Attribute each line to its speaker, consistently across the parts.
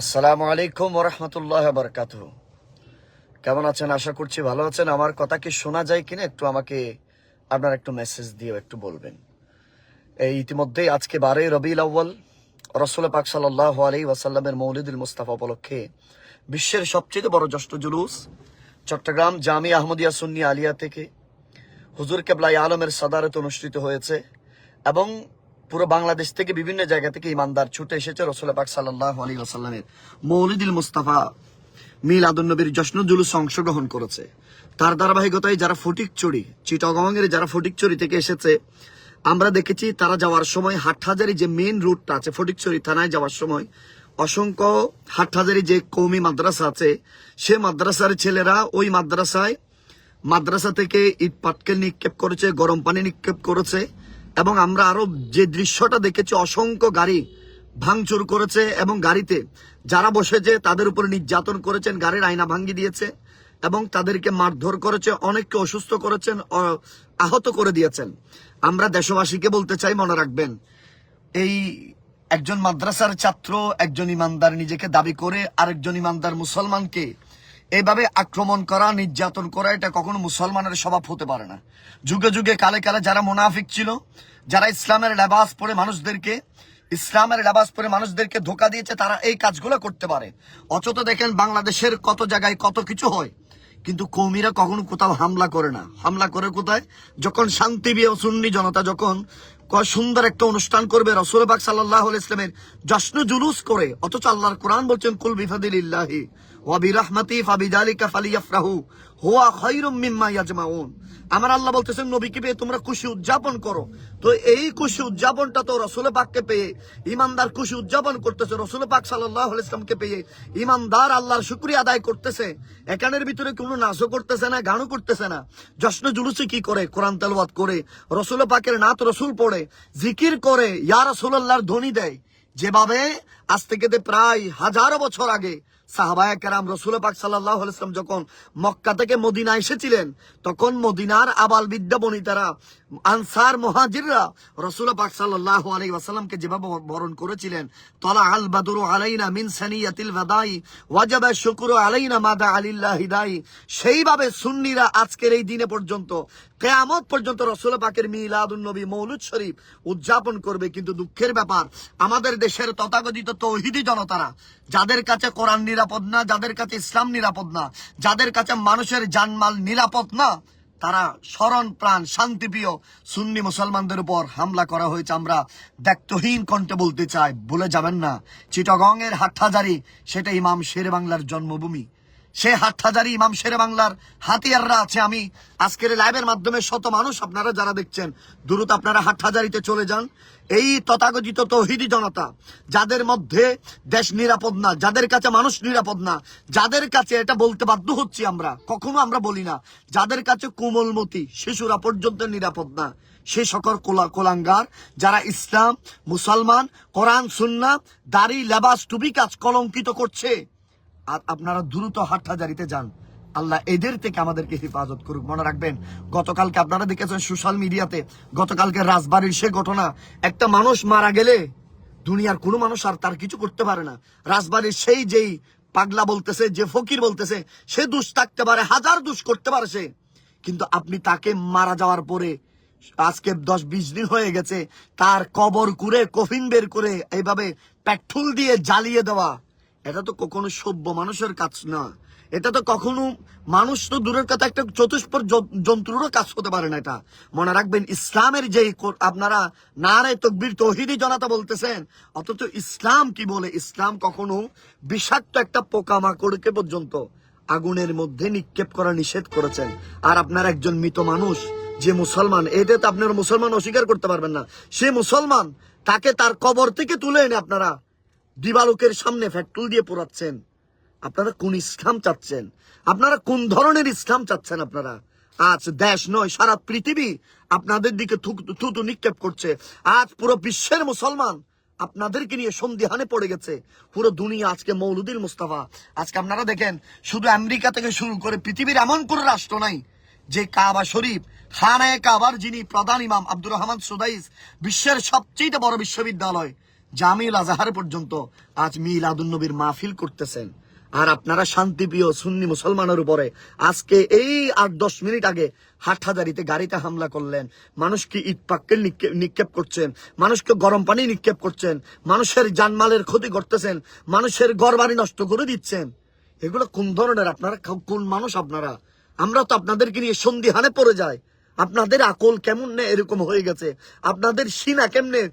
Speaker 1: আসসালামু আলাইকুম ওরহমতুল্লাহ বরকাত কেমন আছেন? আশা করছি ভালো আছেন। আমার কথা কি শোনা যায় কিনা একটু আমাকে আপনার একটু মেসেজ দিয়েও একটু বলবেন। এই ইতিমধ্যেই আজকে বারোই রবিউল আউ্বাল রসুল পাক সাল্লাহ আলী ওয়াসাল্লামের মৌলিদুল মুস্তাফা উপলক্ষে বিশ্বের সবচেয়ে বড় জষ্ট জুলুস চট্টগ্রাম জামি আহমদিয়া সুন্নি আলিয়া থেকে হুজুর কেবলাই আলমের সাদারত অনুষ্ঠিত হয়েছে এবং পুরো বাংলাদেশ থেকে বিভিন্ন জায়গা থেকে ইমানদার ছুটে এসেছে রসুল পাক সাল্লাহ আলী মৌলিদুল মুস্তাফা মিল আদুন্নবীর জশ্ন জুলুস অংশগ্রহণ করেছে। তার ধারাবাহিকতায় যারা ফটিকচুরি চিটাগংয়ের যারা ফটিকচুরি থেকে এসেছে, আমরা দেখেছি তারা যাওয়ার সময় হাটহাজারি যে মেন রুটটা আছে ফটিকচুরি থানায় যাওয়ার সময় অসংখ্য হাটহাজারি যে কৌমি মাদ্রাসা আছে, সে মাদ্রাসার ছেলেরা ওই মাদ্রাসায় মাদ্রাসা থেকে ইট পাটকেল নিক্ষেপ করেছে, গরম পানি নিক্ষেপ করেছে। এবং আমরা আরও যে দৃশ্যটা দেখেছি, অসংখ্য গাড়ি ভাঙচুর করেছে এবং গাড়িতে যারা বসেছে তাদের উপর নির্যাতন করেছেন, গাড়ির আয়না ভাঙ্গি দিয়েছে এবং তাদেরকে মারধর করেছে, অনেককে অসুস্থ করেছেন আহত করে দিয়েছেন। আমরা দেশবাসীকে বলতে চাই, মনে রাখবেন, এই একজন মাদ্রাসার ছাত্র, একজন ইমানদার নিজেকে দাবি করে আরেকজন ইমানদার মুসলমানকে এইভাবে আক্রমণ করা, নির্যাতন করা, এটা কখনো মুসলমানের স্বভাব হতে পারে না। যুগে যুগে, কালে কালে যারা মুনাফিক ছিল, যারা ইসলামের লেবাস পরে মানুষদেরকে, ইসলামের লেবাস পরে মানুষদেরকে ধোকা দিয়েছে, তারা এই কাজগুলো করতে পারে। অথচ দেখেন, বাংলাদেশের কত জায়গায় কত কিছু হয়, কিন্তু কৌমিরা কখনো কোথাও হামলা করে না। হামলা করে কোথায়? যখন শান্তি বিয়ে সুন্নি জনতা যখন সুন্দর একটা অনুষ্ঠান করবে, রসুল বাক সাল্লাহ ইসলামের জশ্ন জুলুস করে, অথচ আল্লাহর কোরআন বলছেন, কুল বিফাদিল্লাহি ওয়া বিরাহমাতি ফালিয়াফরাহু। খায়রুম মিম্মা ইয়াজমাউন। আমার আল্লাহ বলতেছেন, নবীকে পেয়ে তোমরা খুশি উদযাপন করো। তো এই খুশি উদযাপনটা তো পাককে পেয়ে ইমানদার খুশি উদযাপন করতেছে। রসুল পাক পেয়ে ইমানদার আল্লাহর শুক্রিয়া আদায় করতেছে। এখানের ভিতরে কোনো নাচও করতেছে না, গানও করতেছে না। জশ্ন জুলুসে কি করে? কোরআন তেলওয়াত করে, রসুল পাকের নাত রসুল পড়ে, জিকির করে, ইয়া রসুল্লাহর ধ্বনি দেয়। যেভাবে আজ থেকে প্রায় হাজারো বছর আগে সাহাবায়া কেরাম রসুল পাক সাল্লাহ যখন মক্কা থেকে মদিনা এসেছিলেন, তখন মদিনার আবাল বিদ্যা বনিতারা, আনসার মহাজিররা রসুল পাক সাল্লাহ আলাই ওয়াসাল্লামকে যেভাবে বরণ করেছিলেন, তলা আল বাদুরু আলাইনা মিন বাদাই, ওয়াজাবা শুকুরু আলাইনা মাদা আলিল্লাহ হিদাই সেইভাবে সুন্নিরা আজকের এই দিনে পর্যন্ত, কেয়ামত পর্যন্ত রসুল পাকের মিলাদুন নবী মৌলুদ শরীফ উদযাপন করবে। কিন্তু দুঃখের ব্যাপার, আমাদের দেশের তথাকথিত তৌহিদি জনতারা, যাদের কাছে কোরআন নিরাপদ না, যাদের কাছে ইসলাম নিরাপদ না, যাদের কাছে মানুষের জানমাল নিরাপদ না, তারা স্মরণ, প্রাণ শান্তিপ্রিয় সুন্নি মুসলমানদের উপর হামলা করা হয়েছে। আমরা ব্যক্তহীন কণ্ঠে বলতে চাই, ভুলে যাবেন না। চিটগং এর হাটহাজারি, সেটা ইমাম শের বাংলার জন্মভূমি। সে হাটহাজারি ইমাম শেরে বাংলার হাতিয়াররা আছে। আমি আজকের লাইভের মাধ্যমে শত মানুষ আপনারা যারা দেখছেন, দ্রুত আপনারা হাটহাজারিতে চলে যান। এই তথাকথিত তৌহিদি জনতা, যাদের মধ্যে দেশ নিরাপদ না, যাদের কাছে মানুষ নিরাপদ না, যাদের কাছে এটা বলতে বাধ্য হচ্ছি আমরা, কখনো আমরা বলি না, যাদের কাছে কোমলমতি, শিশুরা পর্যন্ত নিরাপদ না, সে সকল কোলা, কোলাঙ্গার, যারা ইসলাম, মুসলমান, কোরআন সুন্না দাড়ি, লেবাস, টুপি কাজ কলঙ্কিত করছে। আপনারা দ্রুত হাটহাজারিতে যান। আল্লাহ এদের থেকে আমাদেরকে হেফাজত করুক। মনে রাখবেন, গতকালকে আপনারা দেখেছেন সোশ্যাল মিডিয়াতে, গতকালকে রাজবাড়ির সে ঘটনা, একটা মানুষ মারা গেলে দুনিয়ার কোনো মানুষ আর তার কিছু করতে পারে না। রাজবাড়ির সেই যেই পাগলা বলতেছে, যে ফকির বলতেছে, সে দুষ থাকতে পারে, হাজার দুষ করতে পারে সে। কিন্তু আপনি তাকে মারা যাওয়ার পরে, আজকে দশ বিশ দিন হয়ে গেছে, তার কবর কুরে কফিন বের করে, এইভাবে পেট্রোল দিয়ে জ্বালিয়ে দেওয়া এটা তো কখনো সভ্য মানুষের কাজ না। এটা তো কখনো মানুষ তো দূরের কথা, একটা চতুষ্পর জন্তুরও কাজ হতে পারে না এটা। মনে রাখবেন, ইসলামের যে আপনারা নারে তকবির তহিদি জনতা বলতেছেন, অথচ ইসলাম কি বলে? ইসলাম কখনো বিষাক্ত একটা পোকামাকড়কে পর্যন্ত আগুনের মধ্যে নিক্ষেপ করা নিষেধ করেছেন। আর আপনার একজন মৃত মানুষ, যে মুসলমান, এটা তো আপনারা মুসলমান অস্বীকার করতে পারবেন না। সে মুসলমান, তাকে তার কবর থেকে তুলে এনে আপনারা দিবালোকের সামনে ফ্যাক্টুল দিয়ে পোড়াচ্ছেন। আপনারা কোন ইসলাম চাচ্ছেন? আপনারা কোন ধরনের ইসলাম চাচ্ছেন আপনারা? আজ দেশ নয়, সারা পৃথিবী আপনাদের দিকে থুতু নিক্ষেপ করছে। আজ পুরো বিশ্বের মুসলমান আপনাদেরকে নিয়ে সন্দিহানে পড়ে গেছে। পুরো দুনিয়া আজকে মৌলুদিল মুস্তাফা। আজকে আপনারা দেখেন, শুধু আমেরিকা থেকে শুরু করে পৃথিবীর এমন কোন রাষ্ট্র নাই যে কাবা শরীফ, খানায় কাবার যিনি প্রধান ইমাম আব্দুর রহমান সুদাইস, বিশ্বের সবচেয়ে বড় বিশ্ববিদ্যালয় জামিল আজাহার পর্যন্ত আজ মিলাদুন নবীর মাহফিল করতেছেন। আর আপনারা শান্তিপ্রিয় সুন্নি মুসলমানের উপরে আজকে এই আট দশ মিনিট আগে হাটহাজারিতে গাড়িতে হামলা করলেন। মানুষকে ইট নিক্ষেপ- করছেন? মানুষকে গরম পানি নিক্ষেপ করছেন? মানুষের জানমালের ক্ষতি করতেছেন? মানুষের ঘর বাড়ি নষ্ট করে দিচ্ছেন? এগুলো কোন ধরনের? আপনারা কোন মানুষ আপনারা? আমরা তো আপনাদেরকে নিয়ে সন্ধিহানে পড়ে যাই। আপনাদের আকল কেমন নে এরকম হয়ে গেছে? আপনাদের সিনা কেমনে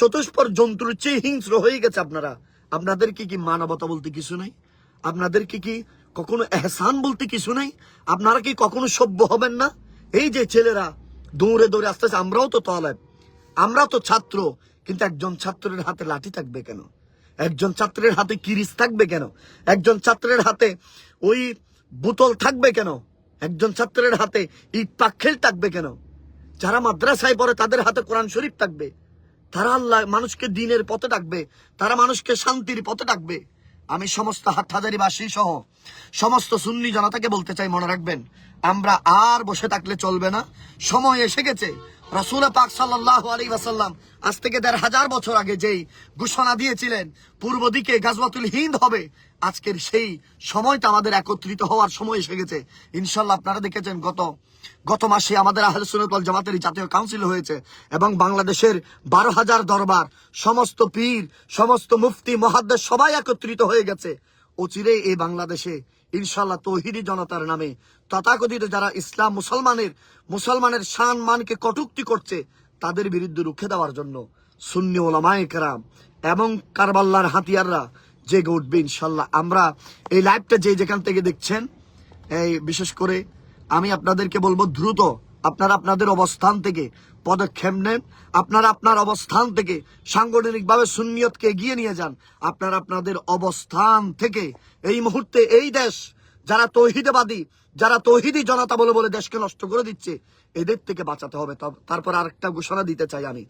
Speaker 1: চতুষ্পর জন্তুর চেয়ে হিংস্র হয়ে গেছে আপনারা। আপনাদের কি কি মানবতা বলতে কিছু নাই? আপনাদের কি কি কখনো এহসান বলতে কিছু নাই? আপনারা কি কখনো সভ্য হবেন না? এই যে ছেলেরা দৌড়ে দৌড়ে আস্তে আসতে, আমরাও তো তলাব আমরা তো ছাত্র, কিন্তু একজন ছাত্রের হাতে লাঠি থাকবে কেন? একজন ছাত্রের হাতে কিরিস থাকবে কেন? একজন ছাত্রের হাতে ওই বোতল থাকবে কেন? একজন ছাত্রের হাতে ইট পাক্ষেল থাকবে কেন? যারা মাদ্রাসায় পড়ে তাদের হাতে কোরআন শরীফ থাকবে। তারা আল্লাহ মানুষকে দিনের পথে ডাকবে, তারা মানুষকে শান্তির পথে ডাকবে। আমি সমস্ত হাটহাজারিবাসী সহ সমস্ত সুন্নি জনতাকে বলতে চাই, মনে রাখবেন, আমরা আর বসে থাকলে চলবে না। সময় এসে গেছে। রাসুল পাক সাল্লাহ আলী ওয়াসাল্লাম আজ থেকে দেড় হাজার বছর আগে যেই ঘোষণা দিয়েছিলেন, পূর্ব দিকে গাজওয়াতুল হিন্দ হবে, আজকের সেই সময়টা আমাদের একত্রিত হওয়ার সময় এসে গেছে। ইনশাল্লাহ আপনারা দেখেছেন গত গত মাসে আমাদের আহলে সুন্নাত ওয়াল জামাতের জাতীয় কাউন্সিল হয়েছে এবং বাংলাদেশের বারো হাজার দরবার, সমস্ত পীর, সমস্ত মুফতি, মহাদ্দেশ সবাই একত্রিত হয়ে গেছে। অচিরে এই বাংলাদেশে ইনশাল্লাহ তৌহিদি জনতার নামে, তথাকথিত যারা ইসলাম মুসলমানের মুসলমানের সান মানকে কটুক্তি করছে, তাদের বিরুদ্ধে রুখে দেওয়ার জন্য সুন্নি ওলামায়ে কেরাম এবং কারবাল্লার হাতিয়াররা জেগে উঠবে ইনশাল্লাহ আমরা এই লাইভটা যে যেখান থেকে দেখছেন, এই বিশেষ করে আমি আপনাদেরকে বলব দ্রুত আপনারা আপনাদের অবস্থান থেকে পদক্ষেপ নেন। আপনারা আপনার অবস্থান থেকে সাংগঠনিকভাবে সুন্নিয়তকে এগিয়ে নিয়ে যান। আপনারা আপনাদের অবস্থান থেকে এই মুহূর্তে এই দেশ যারা তৌহিদেবাদী, যারা তৌহিদি জনতা বলে বলে দেশকে নষ্ট করে দিচ্ছে, এদের থেকে বাঁচাতে হবে। তারপর আরেকটা ঘোষণা দিতে চাই আমি।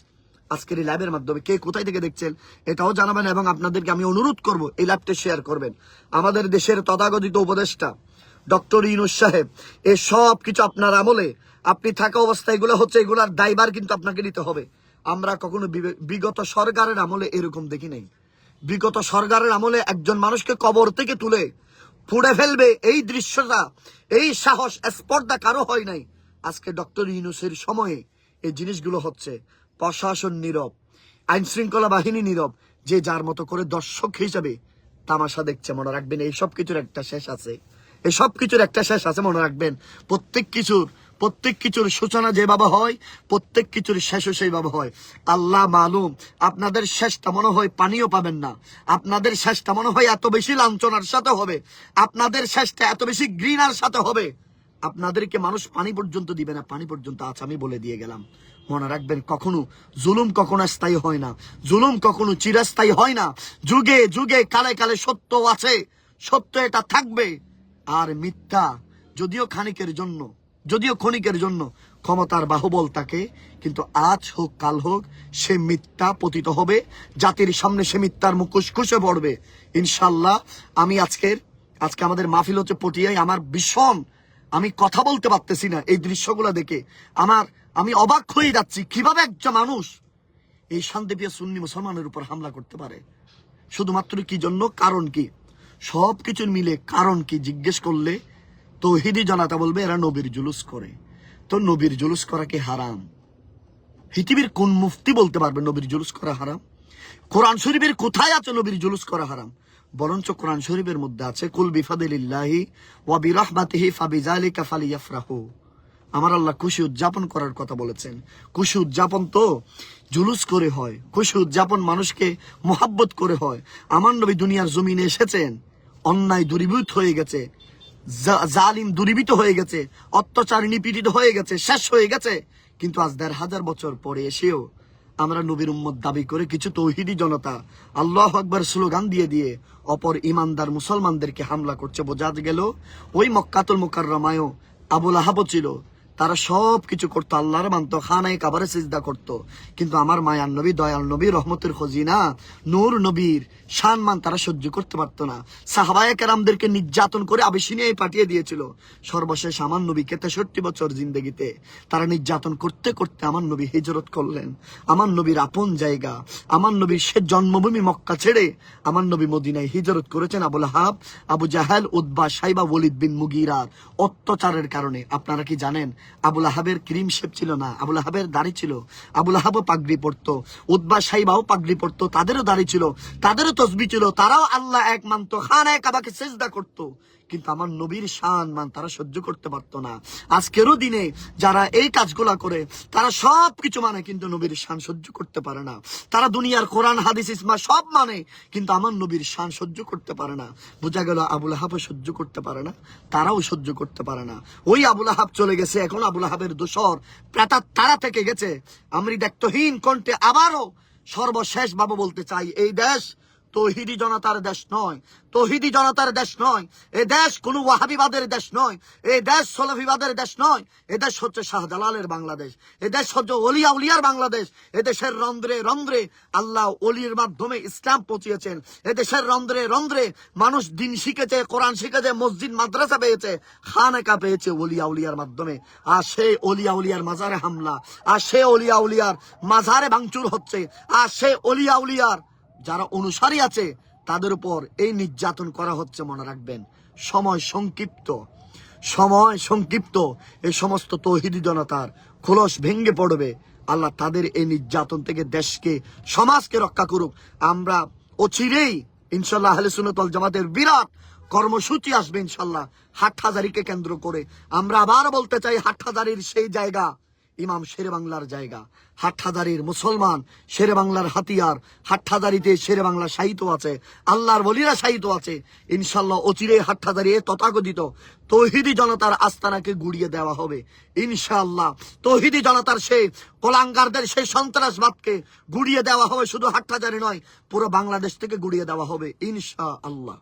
Speaker 1: আজকের এই লাইভের মাধ্যমে কে কোথায় থেকে দেখছেন এটাও জানাবেন এবং আপনাদেরকে আমি অনুরোধ করব এই লাইভটা শেয়ার করবেন। আমাদের দেশের তথাগতিত উপদেষ্টা ডক্টর ইউনুস সাহেব, এ সব কিছু আপনার আমলে। আপনি থাকা অবস্থায় এগুলো হচ্ছে, এগুলার দায়বার কিন্তু আপনাকে নিতে হবে। আমরা কখনো বিগত সরকারের আমলে এরকম দেখি নাই। বিগত সরকারের আমলে একজন মানুষকে কবর থেকে তুলে পুড়ে ফেলবে, এই দৃশ্যটা, এই সাহস, স্পর্ধা কারও হয় নাই। আজকে ডক্টর ইউনুসের সময়ে এই জিনিসগুলো হচ্ছে, প্রশাসন নীরব আইন শৃঙ্খলা বাহিনী নীরব, যে যার মতো করে দর্শক হিসাবে তামাশা দেখছে, মনে রাখবেন, এই সব কিছুর একটা শেষ আছে। এই সব কিছুর একটা শেষ আছে, মনে রাখবেন। প্রত্যেক কিছুর প্রত্যেক কিছুর সূচনা যেভাবে হয়, প্রত্যেক কিছুর শেষও সেইভাবে হয়। আল্লাহ মালুম, আপনাদের শেষটা মনে হয় পানিও পাবেন না। আপনাদের শেষটা মনে হয় এত বেশি লাঞ্ছনার সাথে হবে। আপনাদের শেষটা এত বেশি ঘৃণার সাথে হবে। আপনাদেরকে মানুষ পানি পর্যন্ত দিবে না। পানি পর্যন্ত আছে, আমি বলে দিয়ে গেলাম। মনে রাখবেন, কখনো জুলুম কখনো স্থায়ী হয় না। জুলুম কখনো চিরস্থায়ী হয় না। যুগে যুগে, কালে কালে সত্য আছে। সত্য এটা থাকবে। আর মিথ্যা, যদিও খানিকের জন্য, যদিও ক্ষণিকের জন্য ক্ষমতার বাহুবল তাকে, কিন্তু আজ হোক, কাল হোক, সে মিথ্যা পতিত হবে, জাতির সামনে সে মিথ্যার মুখোশ খুশে পড়বে। ইনশাল্লাহ আমি আজকের, আজকে আমাদের মাহফিল হচ্ছে পটিয়ায়, আমার ভীষণ, আমি কথা বলতে পারতেছি না এই দৃশ্যগুলো দেখে। আমার, আমি অবাক হয়ে যাচ্ছি, কীভাবে একজন মানুষ এই শান্তিপ্রিয় সুন্নি মুসলমানের উপর হামলা করতে পারে? শুধুমাত্র কি জন্য? কারণ কি? সব কিছুর মিলে কারণ কি জিজ্ঞেস করলে? তৌহিদি জনতা বলবে, এরা নবীর জুলুস করে। তো নবীর জুলুস করা কি হারাম? পৃথিবীর কোন মুফতি বলতে পারবে নবীর জুলুস করা হারাম? কোরআন শরীফের কোথায় আছে নবীর জুলুস করা হারাম? বরঞ্চ কোরআন শরীফের মধ্যে আছে, কুল বিফাদিল্লাহি ওয়া বিরাহমাতিহি ফাবিজালিকা ফালিয়াফরাহু। আমার আল্লাহ খুশি উদযাপন করার কথা বলেছেন। খুশি উদযাপন তো জুলুস করে হয়। খুশি উদযাপন মানুষকে মোহাব্বত করে হয়। আমার নবী দুনিয়ার জমিনে এসেছেন। অন্যায় দূরীভূত হয়ে গেছে। জালিম দূরীভূত হয়ে গেছে। অত্যাচার নিপীড়িত হয়ে গেছে। শেষ হয়ে গেছে। কিন্তু আজ দেড় হাজার বছর পরে এসেও আমরা নবীর উম্মত দাবি করে কিছু তৌহিদি জনতা আল্লাহ আকবর স্লোগান দিয়ে দিয়ে অপর ইমানদার মুসলমানদেরকে হামলা করছে। বোঝা গেল, ওই মক্কাতুল মোকার মুকাররমায়ও আবুল আহাবও ছিল। তারা সব কিছু করতো, আল্লাহর মানতো, খানায় কাবারে সিজদা করতো। কিন্তু আমার মায়ান নবী, দয়াল নবী, রহমতের খজিনা, নূর নবীর সম্মান তারা সহ্য করতে পারতো না। সাহাবায়ে কেরামদেরকে নির্যাতন করে আবেশিনিয়ায় পাঠিয়ে দিয়েছিল। সর্বশেষ আমার নবীকে তেষট্টি বছর জিন্দগিতে তারা নির্যাতন করতে করতে আমার নবী হিজরত করলেন। আমার নবীর আপন জায়গা, আমার নবীর সে জন্মভূমি মক্কা ছেড়ে আমার নবী মদিনায় হিজরত করেছেন আবুল হাব, আবু জাহেল উদ্বা সাইবা ওলিদ বিন মুগিরার অত্যাচারের কারণে, আপনারা কি জানেন? আবুল আহাবের ক্রিম শেপ ছিল না, আবুল আহাবের দাড়ি ছিল। আবুল আহাবও পাগড়ি পড়ত উদ্বা সাইবাও পাগড়ি পড়ত তাদেরও দাড়ি ছিল, তাদেরও তসবি ছিল, তারাও আল্লাহ এক মানত খান এক আবাকে সেজদা করতো। কিন্তু আমার নবীর শান মান তারা সহ্য করতে পারতো না। আজকেরও দিনে যারা এই কাজগুলা করে, তারা সব কিছু মানে কিন্তু নবীর শান সহ্য করতে পারে না। তারা দুনিয়ার কোরআন, হাদিস, ইসমা সব মানে কিন্তু আমার নবীর শান সহ্য করতে পারে না। বোঝা গেল আবুল আহাবও সহ্য করতে পারে না, তারাও সহ্য করতে পারে না। ওই আবুল আহাব চলে গেছে, এখন আবুল আহাবের দোসর প্রাতার তারা থেকে গেছে। আমি দেখতহীন কণ্ঠে আবারও সর্বশেষ বাবু বলতে চাই, এই দেশ তৌহিদি জনতার দেশ নয়। তৌহিদি জনতার দেশ নয়। এ দেশ কোন ওয়াহাবিবাদের দেশ নয়। এ দেশ সলফিবাদের দেশ নয়। এ দেশ হচ্ছে শাহজালালের বাংলাদেশ। এ দেশ হচ্ছে অলিয়া উলিয়ার বাংলাদেশ। এ দেশের রন্ধ্রে রন্ধ্রে আল্লাহ অলির মাধ্যমে ইসলাম পৌঁছিয়েছেন। এ দেশের রন্ধ্রে রন্ধ্রে মানুষ দিন শিখেছে, কোরআন শিখেছে, মসজিদ, মাদ্রাসা পেয়েছে, খানেকা পেয়েছে অলিয়া উলিয়ার মাধ্যমে। আর সে অলিয়া উলিয়ার মাজারে হামলা, আর সে অলিয়া উলিয়ার মাজারে ভাঙচুর হচ্ছে, আর সে অলিয়া উলিয়ার যারা অনুসারী আছে, তাদের উপর এই নির্যাতন করা হচ্ছে মনে রাখবেন। সময় সংক্ষিপ্ত। সময় সংক্ষিপ্ত। এই সমস্ত তৌহিদি জনতার খোলস ভেঙ্গে পড়বে। আল্লাহ তাদের এই নির্যাতন থেকে দেশকে, সমাজকে রক্ষা করুক। আমরা অচিরেই ইনশাল্লাহ আহলে সুন্নতল জামাতের বিরাট কর্মসূচি আসবে ইনশাল্লাহ হাটহাজারিকে কেন্দ্র করে। আমরা আবার বলতে চাই হাটহাজারির সেই জায়গা ইমাম শেরে বাংলার জায়গা। হাটহাজারির মুসলমান শেরে বাংলার হাতিয়ার। হাটহাজারিতে শেরে বাংলা সাহিত্য আছে, আল্লাহর বলিরা সাহিত্য আছে। ইনশাল্লাহ অচিরে হাটহাজারি তথাকথিত। তৌহিদি জনতার আস্তানাকে গুড়িয়ে দেওয়া হবে। ইনশাআল্লাহ তৌহিদি জনতার সেই কলাঙ্গারদের, সেই সন্ত্রাসবাদকে গুড়িয়ে দেওয়া হবে। শুধু হাটহাজারি নয়, পুরো বাংলাদেশ থেকে গুড়িয়ে দেওয়া হবে। ইনশা আল্লাহ